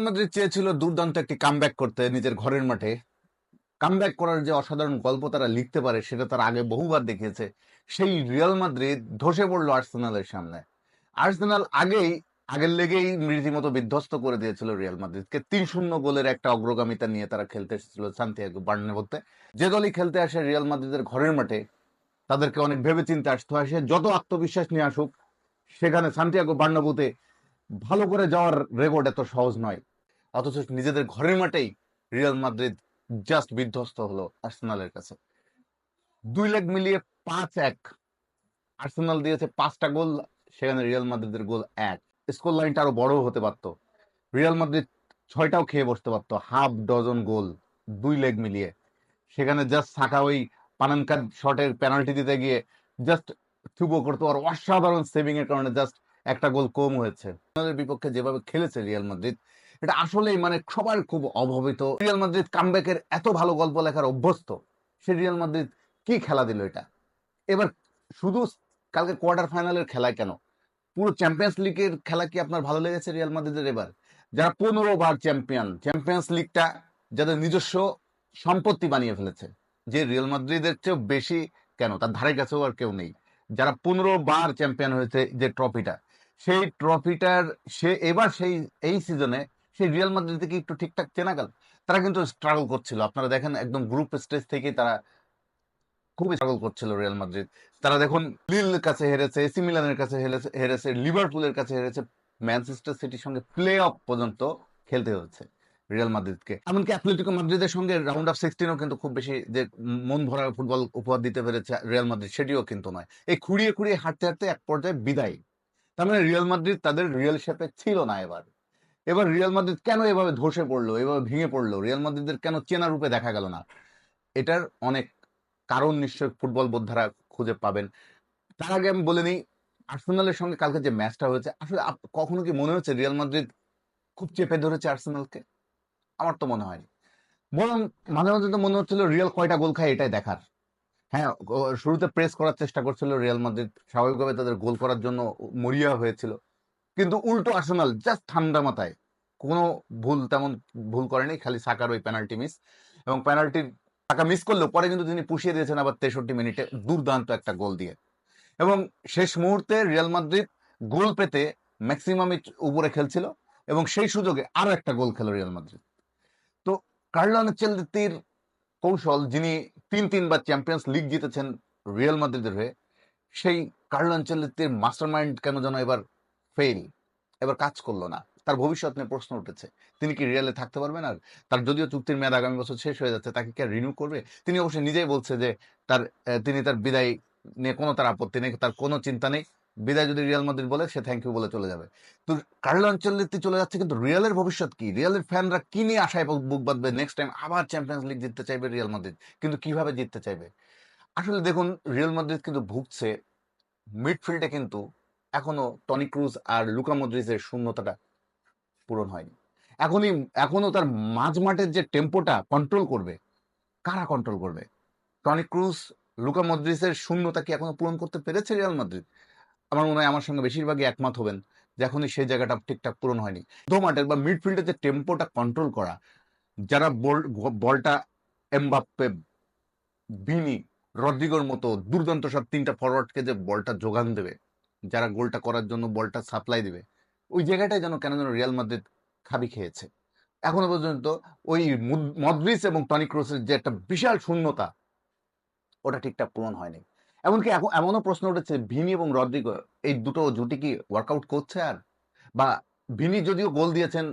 Real Madrid চেয়েছিল দুর্দান্ত একটি কামব্যাক করতে নিজের ঘরের মাঠে। কামব্যাক করার যে অসাধারণ গল্প তারা লিখতে পারে, সেটা তারা আগে বহুবার দেখিয়েছে। সেই রিয়াল মাদ্রিদ ধসে পড়ল আর্সেনালের সামনে। আর্সেনাল আগেই, আগের লেগেই রীতিমতো বিধ্বস্ত করে দিয়েছিল রিয়াল মাদ্রিদকে। তিন শূন্য গোলের একটা অগ্রগামিতা নিয়ে তারা খেলতে এসেছিল সান্তিয়াগো বার্নেবোতে যে দলই খেলতে আসে রিয়াল মাদ্রিদের ঘরের মাঠে, তাদেরকে অনেক ভেবে চিন্তে আসতে হয়। সে যত আত্মবিশ্বাস নিয়ে আসুক, সেখানে সান্তিয়াগো বার্নাবুতে ভালো করে যাওয়ার রেকর্ড এত সহজ নয়। অথচ নিজেদের ঘরের মাঠেই রিয়াল মাদ্রিদ জাস্ট বিধ্বস্ত হলো আর্সেনালের কাছে। দুই লেগ মিলিয়ে পাঁচ এক। আর্সেনাল দিয়েছে পাঁচটা গোল, সেখানে রিয়াল মাদ্রিদের গোল এক। স্কোর লাইনটা আরও বড় হতে পারত। রিয়াল মাদ্রিদ ছয়টাও খেয়ে বসতে পারতো, হাফ ডজন গোল, দুই লেগ মিলিয়ে। সেখানে জাস্ট সাকা ওই পানানকার শটের পেনাল্টি দিতে গিয়ে জাস্ট থুবো করতো, আর অসাধারণ সেভিং এর কারণে জাস্ট একটা গোল কম হয়েছে। বিপক্ষে যেভাবে খেলেছে রিয়াল মাদ্রিদ এটা আসলেই মানে সবার খুব অভাবিত। রিয়াল মাদ্রিদ কামব্যাকের এত ভালো গল্প লেখার অভ্যস্ত, সে রিয়াল মাদ্রিদ কি খেলা দিল এটা? এবার শুধু কালকে কোয়ার্টার ফাইনালের খেলায় কেন? পুরো চ্যাম্পিয়ন্স লিগের খেলা কি আপনার ভালো লেগেছে রিয়াল মাদ্রিদের এবার? যারা পনেরো বার চ্যাম্পিয়ন, চ্যাম্পিয়ন্স লিগটা যাদের নিজস্ব সম্পত্তি বানিয়ে ফেলেছে, যে রিয়াল মাদ্রিদের চেয়েও বেশি কেন? তার ধারে কাছেও আর কেউ নেই। যারা পনেরো বার চ্যাম্পিয়ন হয়েছে যে ট্রফিটা, সেই ট্রফিটার সে এবার সেই, এই সিজনে সেই রিয়াল মাদ্রিদ থেকে একটু ঠিকঠাক চেনা গেল, তারা কিন্তু স্ট্রাগল করছিল। আপনারা দেখেন একদম গ্রুপ স্টেজ থেকে তারা খুবই স্ট্রাগল করছিল রিয়াল মাদ্রিদ তারা দেখুন লিল কাছে হেরেছে এসি মিলানের কাছে হেরেছে লিভারপুলের কাছে হেরেছে ম্যানচেস্টার সিটির সঙ্গে প্লে অফ পর্যন্ত খেলতে হচ্ছে রিয়াল মাদ্রিদকে এমনকি অ্যাথলেটিকো মাদ্রিদের সঙ্গে রাউন্ড অফ সিক্সটিনও কিন্তু খুব বেশি যে মন ভরা ফুটবল উপহার দিতে পেরেছে রিয়াল মাদ্রিদ সেটিও কিন্তু নয়। এই খুঁড়িয়ে খুঁড়িয়ে হাঁটতে হাঁটতে এক পর্যায়ে বিদায়। তার মানে রিয়াল মাদ্রিদ তাদের রিয়েল শেপে ছিল না এবার। এবার রিয়াল মাদ্রিদ কেন এভাবে ধসে পড়ল, এভাবে ভেঙে পড়ল? রিয়াল মাদ্রিদের কেন চেনা রূপে দেখা গেল না? এটার অনেক কারণ নিশ্চয়ই ফুটবল বোদ্ধারা খুঁজে পাবেন। তার আগে আমি বলে নিই, আর্সেনালের সঙ্গে কালকে যে ম্যাচটা হয়েছে, আসলে কখনো কি মনে হচ্ছে রিয়াল মাদ্রিদ খুব চেপে ধরেছে আর্সেনালকে? আমার তো মনে হয়নি। বরং মাঝে মাঝে তো মনে হচ্ছিল রিয়াল কয়টা গোল খায় এটাই দেখার। হ্যাঁ শুরুতে প্রেস করার চেষ্টা করছিল রিয়াল মাদ্রিদ, স্বাভাবিকভাবে তাদের গোল করার জন্য মরিয়া হয়েছিল। কিন্তু উল্টো আর্সেনাল জাস্ট ঠান্ডা মাথায়। কোনো ভুল তেমন ভুল করেনি খালি সাকার ওই পেনাল্টি মিস এবং পেনাল্টির টাকা মিস করলেও পরে কিন্তু তিনি পুষিয়ে দিয়েছেন আবার তেষট্টি মিনিটে দুর্দান্ত একটা গোল দিয়ে। এবং শেষ মুহূর্তে রিয়াল মাদ্রিদ গোল পেতে ম্যাক্সিমামই উপরে খেলছিল এবং সেই সুযোগে আরও একটা গোল খেলো রিয়াল মাদ্রিদ তো কার্লো আনচেলতির কৌশল, যিনি তিন তিনবার চ্যাম্পিয়ন্স লিগ জিতেছেন রিয়াল মাদ্রিদের হয়ে, সেই কার্লো আনচেলতির মাস্টার মাইন্ড কেন যেন এবার ফেল এবার কাজ করল না। তার ভবিষ্যৎ নিয়ে প্রশ্ন উঠেছে। তিনি কি রিয়ালে থাকতে পারবেন? আর তার যদিও চুক্তির মেয়াদ আগামী বছর শেষ হয়ে যাচ্ছে, তাকে কি আর রিনিউ করবে? তিনি অবশ্যই নিজেই বলছে যে তার তিনি তার বিদায় নিয়ে কোনো তার আপত্তি নেই, তার কোনো চিন্তা নেই। বিদায় যদি রিয়াল মাদ্রিদ বলে, সে থ্যাংক ইউ বলে চলে যাবে। তো কার্লো আনচেলতি চলে যাচ্ছে, কিন্তু রিয়ালের ভবিষ্যৎ কি? রিয়ালের ফ্যানরা কি নিয়ে আশায় বুক বাঁধবে? নেক্সট টাইম আবার চ্যাম্পিয়ন্স লিগ জিততে চাইবে রিয়াল মাদ্রিদ কিন্তু কীভাবে জিততে চাইবে? আসলে দেখুন রিয়াল মাদ্রিদ কিন্তু ভুগছে মিডফিল্ডে কিন্তু এখনও টনি ক্রুজ আর লুকা মদ্রিজের শূন্যতাটা পূরণ হয়নি। এখনই এখনও তার মাঝ মাঠের যে টেম্পোটা কন্ট্রোল করবে, কারা কন্ট্রোল করবে? টনি ক্রুজ, লুকা মদ্রিজের শূন্যতা কি এখনও পূরণ করতে পেরেছে রিয়াল মাদ্রিদ? আমার মনে হয় আমার সঙ্গে বেশিরভাগই একমত হবেন যে এখনই সেই জায়গাটা ঠিকঠাক পূরণ হয়নি। মাঠের বা মিডফিল্ডের যে টেম্পোটা কন্ট্রোল করা, যারা বল, বলটা এমবাপ্পে বিনি রদ্রিগোর মতো দুর্দান্ত সব তিনটা ফরওয়ার্ডকে যে বলটা যোগান দেবে যারা গোলটা করার জন্য বলটা সাপ্লাই দেবে, ওই জায়গাটায় যেন কেন যেন রিয়াল মাদ্রিদ খাবি খেয়েছে। এখনও পর্যন্ত ওই মদ্রিস এবং টনি ক্রোসের যে একটা বিশাল শূন্যতা, ওটা ঠিকঠাক পূরণ হয়নি। এমনকি এখন এমনও প্রশ্ন উঠেছে, ভিনি এবং রদ্রিগো এই দুটো জুটি কি ওয়ার্কআউট করছে আর? বা ভিনি যদিও গোল দিয়েছেন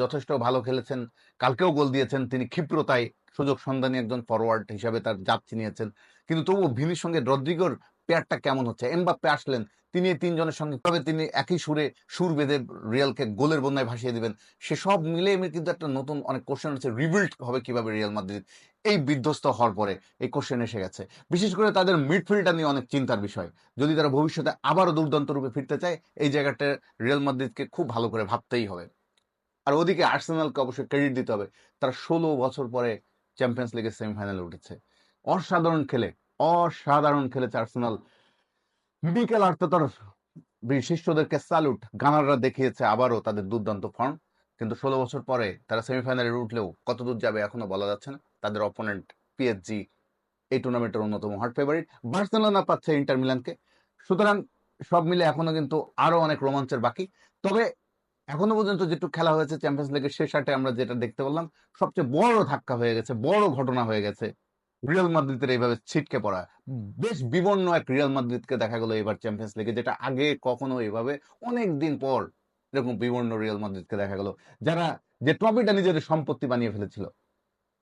যথেষ্ট ভালো খেলেছেন, কালকেও গোল দিয়েছেন, তিনি ক্ষিপ্রতায় সুযোগ সন্ধানী একজন ফরওয়ার্ড হিসাবে তার জাপ চিনিয়েছেন কিন্তু তবুও ভিনির সঙ্গে রদ্রিগোর পেয়ারটা কেমন হচ্ছে? এমবাপ্পে আসলেন, তিনি তিনজনের সঙ্গে কীভাবে তিনি একই সুরে সুর বেঁধে রিয়ালকে গোলের বন্যায় ভাসিয়ে দিবেন? সে সব মিলে মিলে কিন্তু একটা নতুন অনেক কোশ্চেন হচ্ছে রিবিল্ড হবে কীভাবে রিয়াল মাদ্রিদ? এই বিধ্বস্ত হওয়ার পরে এই কোশ্চেন এসে গেছে। বিশেষ করে তাদের মিডফিল্ডটা নিয়ে অনেক চিন্তার বিষয়। যদি তারা ভবিষ্যতে আবারও দুর্দান্ত রূপে ফিরতে চায়, এই জায়গাটা রিয়াল মাদ্রিদকে খুব ভালো করে ভাবতেই হবে। আর ওদিকে আর্সেনালকে অবশ্যই ক্রেডিট দিতে হবে। তারা ষোলো বছর পরে চ্যাম্পিয়ন্স লিগের সেমিফাইনালে উঠেছে। অসাধারণ খেলে। অসাধারণ খেলেছে আর্সেনাল। মিকেল আর্তেতার শিষ্যদেরকে স্যালুট। গানাররা দেখিয়েছে আবারও তাদের দুর্দান্ত ফর্ম। কিন্তু ষোলো বছর পরে তারা সেমিফাইনালে উঠলেও কতদূর যাবে এখনও বলা যাচ্ছে না। তাদের অপোনেন্ট পিএসজি এই টুর্নামেন্টের অন্যতম হট ফেভারিট বার্সেলোনা পাচ্ছে ইন্টার মিলানকে। সুতরাং সব মিলে এখনও কিন্তু আরও অনেক রোমাঞ্চের বাকি। তবে এখনও পর্যন্ত যেটুকু খেলা হয়েছে চ্যাম্পিয়ন্স লিগের শেষ আটে আমরা যেটা দেখতে পেলাম সবচেয়ে বড় ধাক্কা হয়ে গেছে বড় ঘটনা হয়ে গেছে রিয়াল মাদ্রিদের এইভাবে ছিটকে পড়া। বেশ বিবর্ণ এক রিয়াল মাদ্রিদকে দেখা গেল এবার চ্যাম্পিয়ন্স লিগে যেটা আগে কখনো এইভাবে অনেক দিন পর এরকম বিবর্ণ রিয়াল মাদ্রিদকে দেখা গেল। যারা যে ট্রফিটা নিজেদের সম্পত্তি বানিয়ে ফেলেছিল।